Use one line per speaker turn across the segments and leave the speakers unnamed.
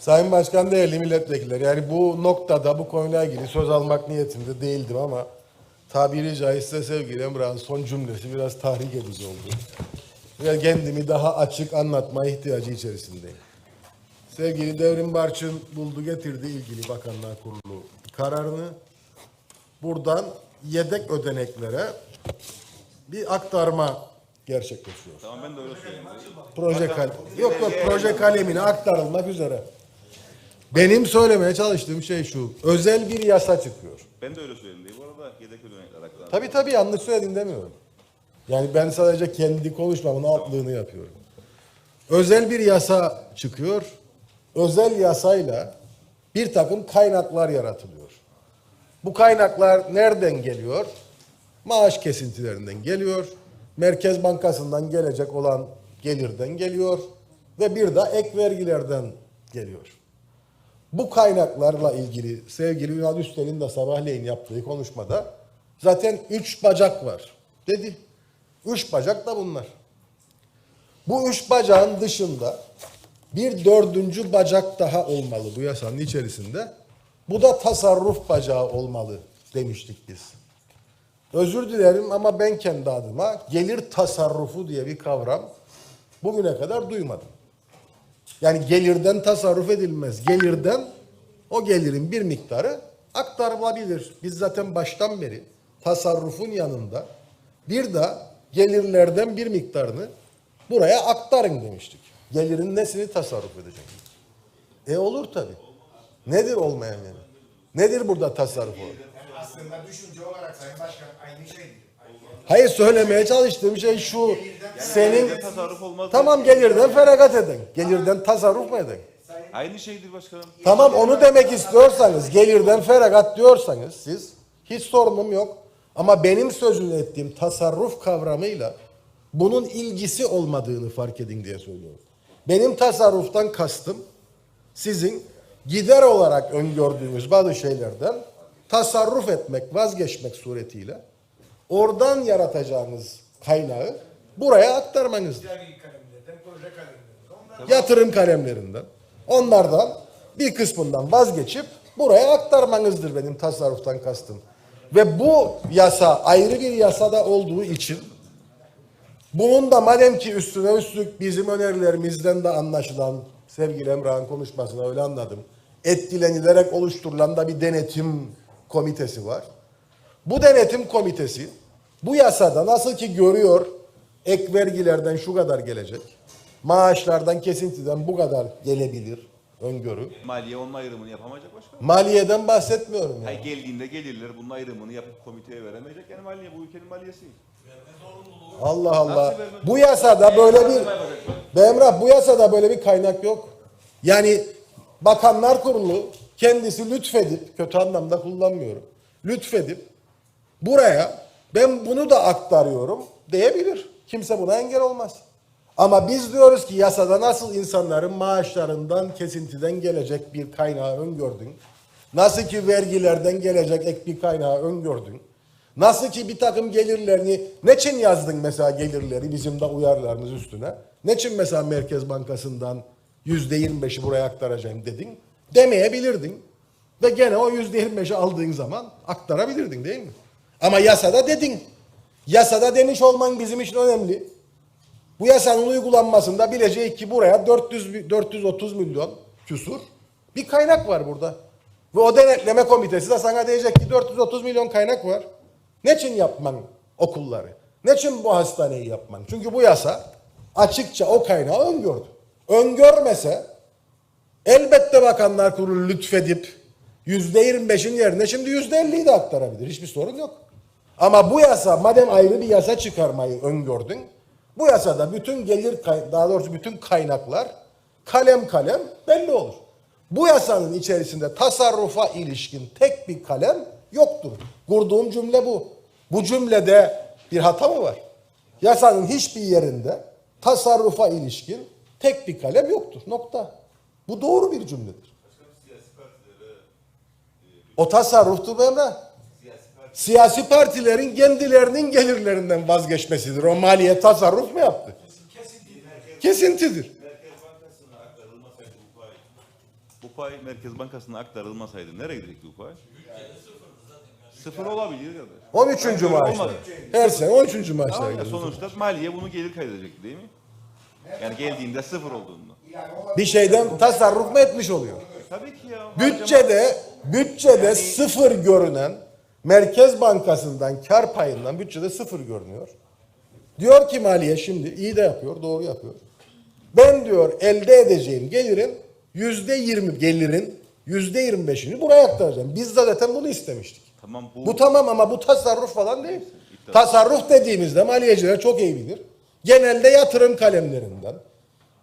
Sayın Başkan değerli milletvekilleri yani bu noktada bu konuyla ilgili söz almak niyetinde değildim ama tabiri caizse sevgili Emrah'ın son cümlesi biraz tahrik edici oldu. Ve kendimi daha açık anlatma ihtiyacı içerisindeyim. Sevgili Devrim Barçın buldu getirdi ilgili Bakanlar Kurulu kararını. Buradan yedek ödeneklere bir aktarma gerçekleşiyor.
Tamam ben de öyle söyleyeyim.
Proje kal yok yok proje kalemine aktarılmak üzere. Benim söylemeye çalıştığım şey şu. Özel bir yasa çıkıyor.
Ben de öyle söyleyeyim diye. Bu arada yedek ödenekler hakkında.
Tabii tabii yanlış söyledin demiyorum. Yani ben sadece kendi konuşmamın altlığını yapıyorum. Özel bir yasa çıkıyor. Özel yasayla bir takım kaynaklar yaratılıyor. Bu kaynaklar nereden geliyor? Maaş kesintilerinden geliyor. Merkez Bankası'ndan gelecek olan gelirden geliyor. Ve bir de ek vergilerden geliyor. Bu kaynaklarla ilgili sevgili Ünal Üstel'in de sabahleyin yaptığı konuşmada zaten üç bacak var dedi. Üç bacak da bunlar. Bu üç bacağın dışında bir dördüncü bacak daha olmalı bu yasanın içerisinde. Bu da tasarruf bacağı olmalı demiştik biz. Özür dilerim ama ben kendi adıma gelir tasarrufu diye bir kavram bugüne kadar duymadım. Yani gelirden tasarruf edilmez. Gelirden o gelirin bir miktarı aktarılabilir. Biz zaten baştan beri tasarrufun yanında bir de gelirlerden bir miktarını buraya aktarın demiştik. Gelirin nesini tasarruf edecek? E olur tabi. Nedir olmayan yani? Nedir burada tasarruf olan?
Aslında düşünce olarak Sayın Başkan aynı şeydir.
Hayır söylemeye çalıştığım şey şu. Senin
Gelirden tasarruf olmaz.
tamam gelirden feragat edin. Gelirden tasarruf mu edin?
Aynı şeydir başkanım.
Tamam onu demek istiyorsanız, gelirden feragat diyorsanız siz hiç sorunum yok. Ama benim sözünü ettiğim tasarruf kavramıyla bunun ilgisi olmadığını fark edin diye söylüyorum. Benim tasarruftan kastım sizin gider olarak öngördüğünüz bazı şeylerden tasarruf etmek, vazgeçmek suretiyle oradan yaratacağınız kaynağı buraya aktarmanızdır yatırım kalemlerinden. Onlardan bir kısmından vazgeçip buraya aktarmanızdır benim tasarruftan kastım. Ve bu yasa ayrı bir yasada olduğu için bunun da madem ki üstüne üstlük bizim önerilerimizden de anlaşılan sevgili Emrah'ın konuşmasına öyle anladım. Etkilenilerek oluşturulan da bir denetim komitesi var. Bu denetim komitesi bu yasada nasıl ki görüyor ek vergilerden şu kadar gelecek. Maaşlardan kesintiden bu kadar gelebilir öngörü.
Maliye onun ayrımını yapamayacak başkanım.
Maliyeden bahsetmiyorum yani.
Hayır geldiğinde gelirler bunun ayrımını yapıp komiteye veremeyecek. Yani maliye bu ülkenin maliyesi.
Allah Allah. Bu yasada böyle bir Emrah bu yasada böyle bir kaynak yok. Yani Bakanlar Kurulu kendisi lütfedip kötü anlamda kullanmıyorum. Lütfedip buraya ben bunu da aktarıyorum diyebilir. Kimse buna engel olmaz. Ama biz diyoruz ki yasada nasıl insanların maaşlarından kesintiden gelecek bir kaynağı öngördün. Nasıl ki vergilerden gelecek ek bir kaynağı öngördün. Nasıl ki bir takım gelirlerini, ne için yazdın mesela gelirleri bizim de uyarlarınız üstüne? Ne için mesela Merkez Bankası'ndan yüzde yirmi beşi buraya aktaracağım dedin? Demeyebilirdin. Ve gene o yüzde yirmi beşi aldığın zaman aktarabilirdin değil mi? Ama yasada dedin. Yasada demiş olman bizim için önemli. Bu yasanın uygulanmasında bilecek ki buraya 400 bi- 430 milyon küsur bir kaynak var burada. Ve o denetleme komitesi de sana diyecek ki 430 milyon kaynak var. Ne için yapman okulları? Ne için bu hastaneyi yapman? Çünkü bu yasa açıkça o kaynağı öngördü. Öngörmese elbette bakanlar kurulu lütfedip yüzde 25'in yerine şimdi yüzde 50'yi de aktarabilir. Hiçbir sorun yok. Ama bu yasa madem ayrı bir yasa çıkarmayı öngördün, bu yasada bütün gelir daha doğrusu bütün kaynaklar kalem kalem belli olur. Bu yasanın içerisinde tasarrufa ilişkin tek bir kalem yoktur. Kurduğum cümle bu. Bu cümlede bir hata mı var? Yasanın hiçbir yerinde tasarrufa ilişkin tek bir kalem yoktur. Nokta. Bu doğru bir cümledir. O tasarruftur Emre. Siyasi partilerin kendilerinin gelirlerinden vazgeçmesidir. O maliye tasarruf mu yaptı? Kesintidir.
bu pay Merkez Bankası'na aktarılmasaydı nereye gidecekti bu pay? Sıfır olabilir ya da.
13.
Öyle
maaşlar.
olmadı.
Her sene 13. maaşlar.
Tamam ya,
geliyor.
sonuçta maliye bunu gelir kaydedecek değil mi? Yani geldiğinde sıfır olduğunda.
Bir şeyden tasarruf mu etmiş oluyor?
Tabii ki ya.
Bütçede bütçede sıfır görünen Merkez Bankası'ndan kar payından bütçede sıfır görünüyor. Diyor ki maliye şimdi iyi de yapıyor, doğru yapıyor. Ben diyor elde edeceğim gelirin yüzde yirmi gelirin yüzde yirmi beşini buraya aktaracağım. Biz de zaten bunu istemiştik.
Tamam bu,
Bu tamam ama bu tasarruf falan değil. Tasarruf dediğimizde maliyeciler çok iyi bilir. Genelde yatırım kalemlerinden,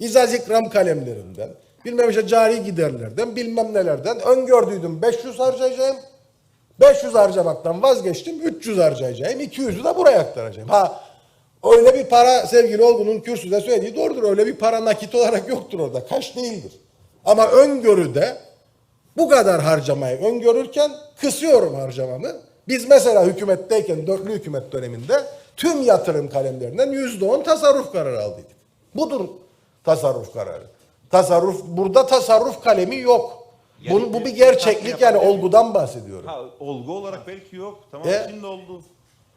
izaz ikram kalemlerinden, bilmem işte cari giderlerden, bilmem nelerden öngördüydüm 500 harcayacağım. 500 harcamaktan vazgeçtim. 300 harcayacağım. 200'ü de buraya aktaracağım. Ha öyle bir para sevgili Olgun'un kürsüde söylediği doğrudur. Öyle bir para nakit olarak yoktur orada. Kaç değildir. Ama öngörüde bu kadar harcamayı öngörürken kısıyorum harcamamı. Biz mesela hükümetteyken dörtlü hükümet döneminde tüm yatırım kalemlerinden yüzde on tasarruf kararı aldıydık. Budur tasarruf kararı. Tasarruf burada tasarruf kalemi yok.
Yani
bu, bu bir
bir-
gerçeklik yani olgudan bahsediyorum.
ha, olgu olarak belki yok. Tamam
E?
şimdi oldu.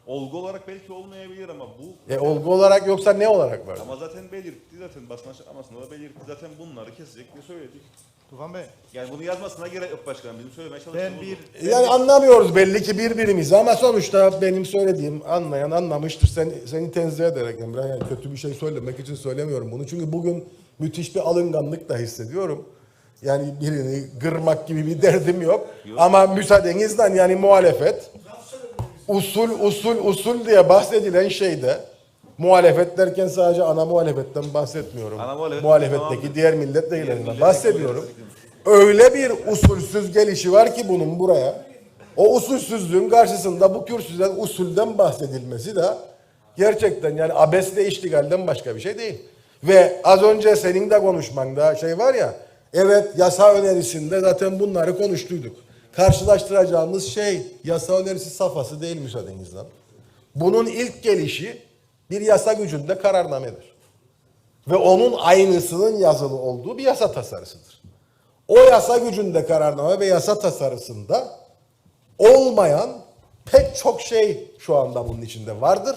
Olgu olarak belki olmayabilir ama bu
E olgu olarak yoksa ne olarak var?
ama zaten belirtti zaten basın açıklamasında da belirtti zaten bunları kesecek diye söyledik.
Tufan Bey,
Yani bunu yazmasına gerek yok başkanım. Bizim söylemeye çalıştığımız
ben
bu.
bir
Yani anlamıyoruz belli ki birbirimizi ama sonuçta benim söylediğim anlayan anlamıştır. Sen, seni tenzih ederek Emrah yani kötü bir şey söylemek için söylemiyorum bunu. Çünkü bugün müthiş bir alınganlık da hissediyorum. Yani birini kırmak gibi bir derdim yok. Ama müsaadenizle yani muhalefet usul usul usul diye bahsedilen şeyde muhalefet derken sadece ana muhalefetten bahsetmiyorum.
Ana muhalefet
Muhalefetteki
tamamdır.
diğer milletvekillerinden
milletvekilleri
bahsediyorum. Öyle bir usulsüz gelişi var ki bunun buraya. O usulsüzlüğün karşısında bu kürsüden usulden bahsedilmesi de gerçekten yani abesle iştigalden başka bir şey değil. Ve az önce senin de konuşmanda şey var ya evet yasa önerisinde zaten bunları konuştuyduk. Karşılaştıracağımız şey yasa önerisi safhası değil müsaadenizle. Bunun ilk gelişi bir yasa gücünde kararnamedir. Ve onun aynısının yazılı olduğu bir yasa tasarısıdır. O yasa gücünde kararname ve yasa tasarısında olmayan pek çok şey şu anda bunun içinde vardır.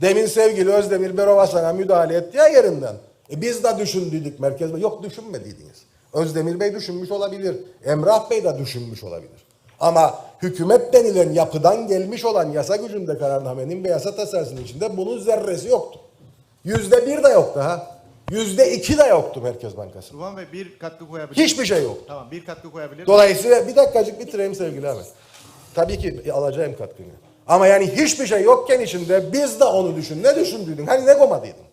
Demin sevgili Özdemir Berova sana müdahale etti ya yerinden. E biz de düşündüydük merkezde. Yok düşünmediydiniz. Özdemir Bey düşünmüş olabilir. Emrah Bey de düşünmüş olabilir. Ama hükümet denilen yapıdan gelmiş olan yasa gücünde kararnamenin ve yasa tasarısının içinde bunun zerresi yoktu. Yüzde bir de yoktu ha. Yüzde iki de yoktu Merkez Bankası.
Tufan Bey bir katkı koyabilir.
Hiçbir şey yok.
Tamam bir katkı koyabilir.
Dolayısıyla bir dakikacık bitireyim sevgili Ahmet. Tabii ki alacağım katkını. Ama yani hiçbir şey yokken içinde biz de onu düşün. Ne düşündüydün? Hani ne komadıydın?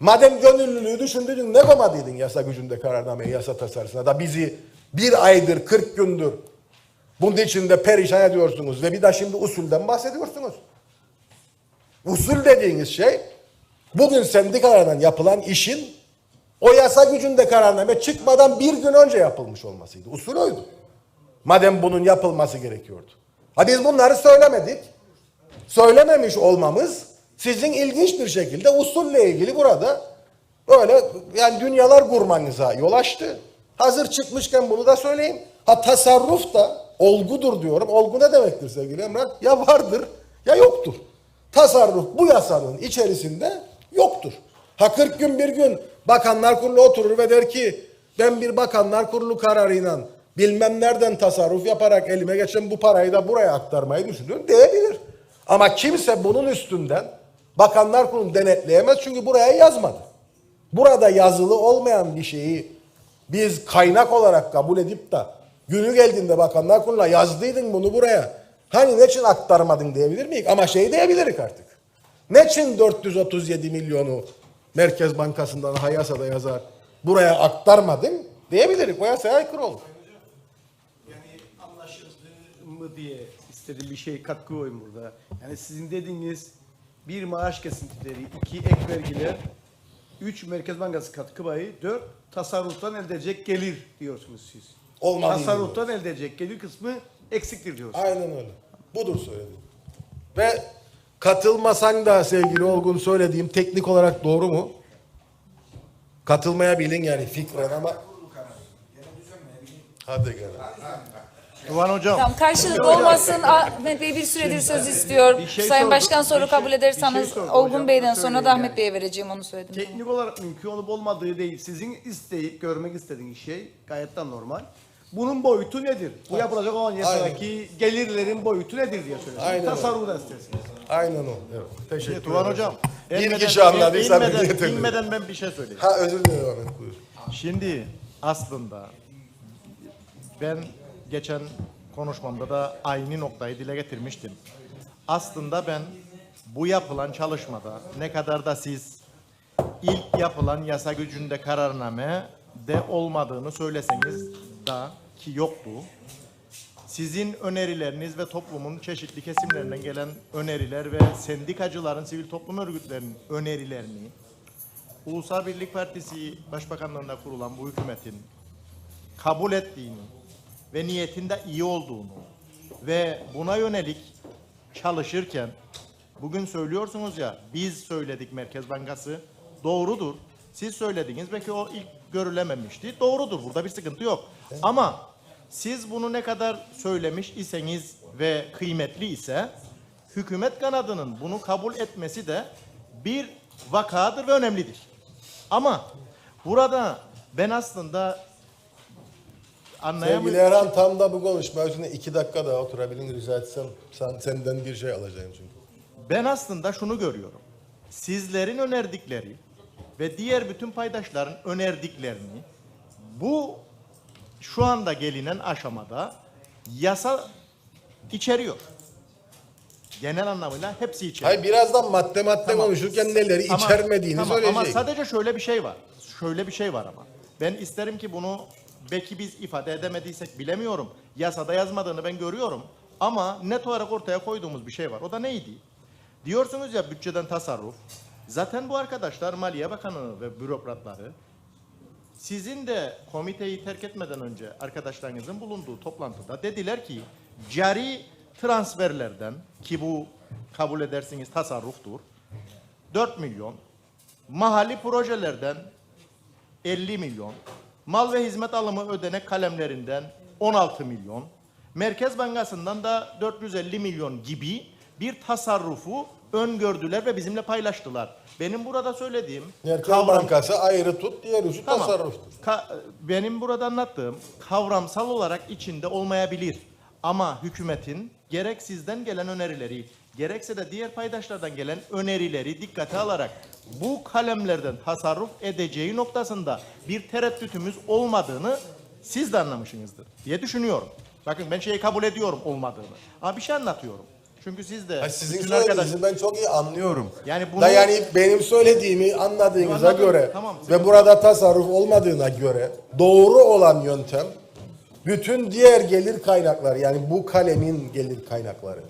Madem gönüllülüğü düşündüydün ne komadıydın yasa gücünde kararnameye, yasa tasarısına da bizi bir aydır, 40 gündür bunun içinde perişan ediyorsunuz ve bir de şimdi usulden bahsediyorsunuz. Usul dediğiniz şey bugün sendikalardan yapılan işin o yasa gücünde kararname çıkmadan bir gün önce yapılmış olmasıydı. Usul oydu. Madem bunun yapılması gerekiyordu. Ha biz bunları söylemedik. Söylememiş olmamız sizin ilginç bir şekilde usulle ilgili burada böyle yani dünyalar kurmanıza yol açtı. Hazır çıkmışken bunu da söyleyeyim. Ha tasarruf da olgudur diyorum. Olgu ne demektir sevgili Emrah? Ya vardır ya yoktur. Tasarruf bu yasanın içerisinde yoktur. Ha 40 gün bir gün bakanlar kurulu oturur ve der ki ben bir bakanlar kurulu kararıyla bilmem nereden tasarruf yaparak elime geçen bu parayı da buraya aktarmayı düşünüyorum diyebilir. Ama kimse bunun üstünden bakanlar kurulu denetleyemez çünkü buraya yazmadı. Burada yazılı olmayan bir şeyi biz kaynak olarak kabul edip de günü geldiğinde bakanlar kuruluna yazdıydın bunu buraya. Hani ne için aktarmadın diyebilir miyiz? Ama şey diyebiliriz artık. Ne için 437 milyonu Merkez Bankası'ndan hayasada yazar buraya aktarmadın diyebiliriz. O yasaya aykırı olur.
Yani anlaşıldı mı diye istediğim bir şey katkı koyayım burada. Yani sizin dediğiniz bir maaş kesintileri, iki ek vergiler, üç Merkez Bankası katkı payı, dört tasarruftan elde edecek gelir diyorsunuz siz.
Olmadığını
Tasarruftan elde edecek gelir kısmı eksiktir diyorsunuz.
Aynen öyle. Budur söylediğim. Ve katılmasan da sevgili Olgun söylediğim teknik olarak doğru mu? Katılmayabilin yani fikren ama Hadi gel.
Tuvan hocam.
Tamam karşılık olmasın. Ahmet Bey bir süredir söz istiyor.
şey
Sayın
sordum,
Başkan soru
bir şey-
kabul
bir şey
ederseniz
sordum
Olgun Bey'den sonra da Ahmet
yani.
Bey'e vereceğim onu söyledim.
Teknik olarak mümkün olup olmadığı değil. Sizin isteyip görmek istediğiniz şey gayet de normal. Bunun boyutu nedir? Bu yapılacak olan yasadaki gelirlerin boyutu nedir diye.
Aynen öyle.
Tasarrufu da istersiniz.
Aynen o. Evet. Teşekkür
Tuvan
ederim.
hocam.
Bir
inmeden-
kişi anladıysa
inmeden-
bir yeterli.
inmeden ben bir şey söyleyeyim.
Ha özür dilerim Ahmet buyur.
Şimdi aslında ben geçen konuşmamda da aynı noktayı dile getirmiştim. Aslında ben bu yapılan çalışmada ne kadar da siz ilk yapılan yasa gücünde kararname de olmadığını söyleseniz da ki yoktu. Sizin önerileriniz ve toplumun çeşitli kesimlerinden gelen öneriler ve sendikacıların, sivil toplum örgütlerinin önerilerini Ulusal Birlik Partisi Başbakanlığında kurulan bu hükümetin kabul ettiğini ve niyetinde iyi olduğunu ve buna yönelik çalışırken bugün söylüyorsunuz ya biz söyledik Merkez Bankası doğrudur. Siz söylediniz belki o ilk görülememişti. Doğrudur. Burada bir sıkıntı yok. Ama siz bunu ne kadar söylemiş iseniz ve kıymetli ise hükümet kanadının bunu kabul etmesi de bir vakadır ve önemlidir. Ama burada ben aslında
Sevgili
anlayamıyorum.
Erhan tam da bu konuşma üstüne iki dakika daha oturabilir rica etsem. Sen, senden bir şey alacağım çünkü.
Ben aslında şunu görüyorum. Sizlerin önerdikleri ve diğer bütün paydaşların önerdiklerini bu şu anda gelinen aşamada yasa içeriyor. Genel anlamıyla hepsi içeriyor.
Hayır birazdan madde madde
Tamam.
konuşurken neleri
Ama-
içermediğini
tamam,
söyleyecek.
Ama sadece şöyle bir şey var. Şöyle bir şey var ama. Ben isterim ki bunu belki biz ifade edemediysek bilemiyorum. Yasada yazmadığını ben görüyorum. Ama net olarak ortaya koyduğumuz bir şey var. O da neydi? Diyorsunuz ya bütçeden tasarruf. Zaten bu arkadaşlar Maliye Bakanı ve bürokratları sizin de komiteyi terk etmeden önce arkadaşlarınızın bulunduğu toplantıda dediler ki cari transferlerden ki bu kabul edersiniz tasarruftur 4 milyon, mahalli projelerden 50 milyon, mal ve hizmet alımı ödenek kalemlerinden 16 milyon, Merkez Bankası'ndan da 450 milyon gibi bir tasarrufu öngördüler ve bizimle paylaştılar. Benim burada söylediğim
Merkez
kavram-
Bankası ayrı tut, diğer üçü
Tamam.
tasarruftur.
Ka- benim burada anlattığım kavramsal olarak içinde olmayabilir. Ama hükümetin gerek sizden gelen önerileri, gerekse de diğer paydaşlardan gelen önerileri dikkate alarak bu kalemlerden tasarruf edeceği noktasında bir tereddütümüz olmadığını siz de anlamışsınızdır diye düşünüyorum. Bakın ben şeyi kabul ediyorum olmadığını. Ama bir şey anlatıyorum. Çünkü siz de
Hayır, sizin
bütün
ben çok iyi anlıyorum.
Yani bunu-
Da yani benim söylediğimi anladığınıza göre
Tamam,
ve
sıkıntı
burada tasarruf olmadığına göre doğru olan yöntem bütün diğer gelir kaynakları yani bu kalemin gelir kaynakları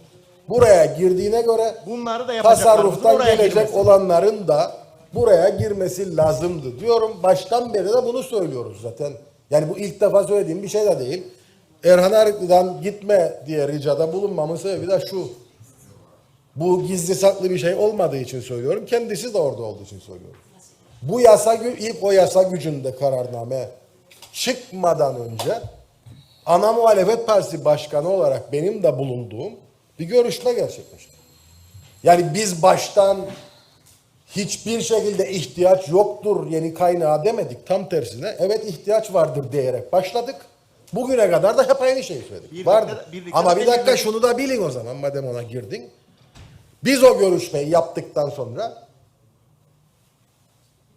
buraya girdiğine göre
bunları da
tasarruftan gelecek
girmesi.
olanların da buraya girmesi lazımdı diyorum. Baştan beri de bunu söylüyoruz zaten. Yani bu ilk defa söylediğim bir şey de değil. Erhan Arıklı'dan gitme diye ricada bulunmamın sebebi de şu. Bu gizli saklı bir şey olmadığı için söylüyorum. Kendisi de orada olduğu için söylüyorum. Bu yasa ilk o yasa gücünde kararname çıkmadan önce ana muhalefet partisi başkanı olarak benim de bulunduğum bir görüşme gerçekleşti. Yani biz baştan hiçbir şekilde ihtiyaç yoktur yeni kaynağa demedik. Tam tersine evet ihtiyaç vardır diyerek başladık. Bugüne kadar da hep aynı şeyi söyledik.
Birlikte-
Vardır.
birlikte
Ama
de
bir dakika şunu da bilin o zaman madem ona girdin. Biz o görüşmeyi yaptıktan sonra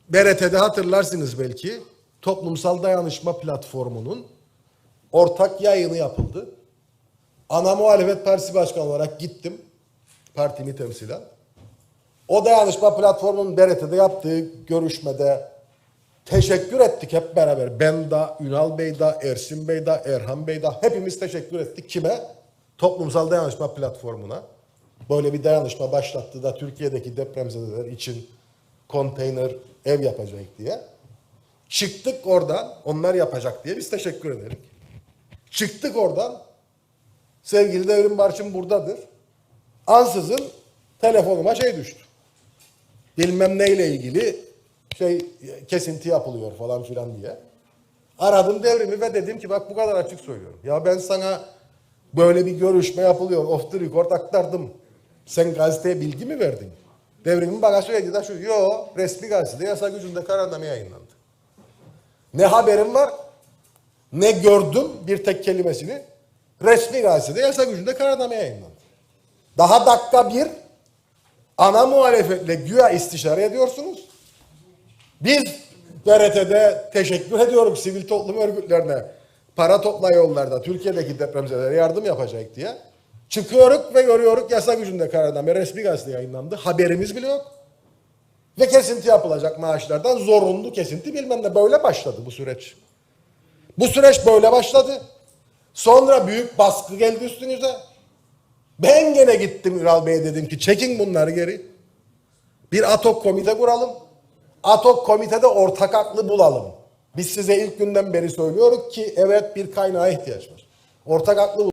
BRT'de hatırlarsınız belki toplumsal dayanışma platformunun ortak yayını yapıldı. Ana muhalefet partisi başkanı olarak gittim. Partimi temsilen. O dayanışma platformunun BRT'de yaptığı görüşmede teşekkür ettik hep beraber. Ben de, Ünal Bey de, Ersin Bey de, Erhan Bey de hepimiz teşekkür ettik. Kime? Toplumsal Dayanışma Platformu'na. Böyle bir dayanışma başlattı da Türkiye'deki depremzedeler için konteyner ev yapacak diye. Çıktık oradan, onlar yapacak diye biz teşekkür ederek. Çıktık oradan, sevgili Devrim Barçın buradadır. Ansızın telefonuma şey düştü. Bilmem neyle ilgili şey kesinti yapılıyor falan filan diye. Aradım devrimi ve dedim ki bak bu kadar açık söylüyorum. Ya ben sana böyle bir görüşme yapılıyor. Off the record aktardım. Sen gazeteye bilgi mi verdin? Devrimin bana söyledi de şu. Yo resmi gazetede yasa gücünde kararname yayınlandı. Ne haberim var ne gördüm bir tek kelimesini. Resmi gazetede yasa gücünde kararname yayınlandı. Daha dakika bir ana muhalefetle güya istişare ediyorsunuz. Biz TRT'de teşekkür ediyorum sivil toplum örgütlerine. Para topla yollarda Türkiye'deki depremzedelere yardım yapacak diye. Çıkıyoruz ve görüyoruz yasa gücünde kararname resmi gazete yayınlandı. Haberimiz bile yok. Ve kesinti yapılacak maaşlardan zorunlu kesinti bilmem ne böyle başladı bu süreç. Bu süreç böyle başladı. Sonra büyük baskı geldi üstünüze. Ben gene gittim Ünal Bey'e dedim ki çekin bunları geri. Bir ATOK komite kuralım. ATOK komitede ortak aklı bulalım. Biz size ilk günden beri söylüyoruz ki evet bir kaynağa ihtiyaç var. Ortak aklı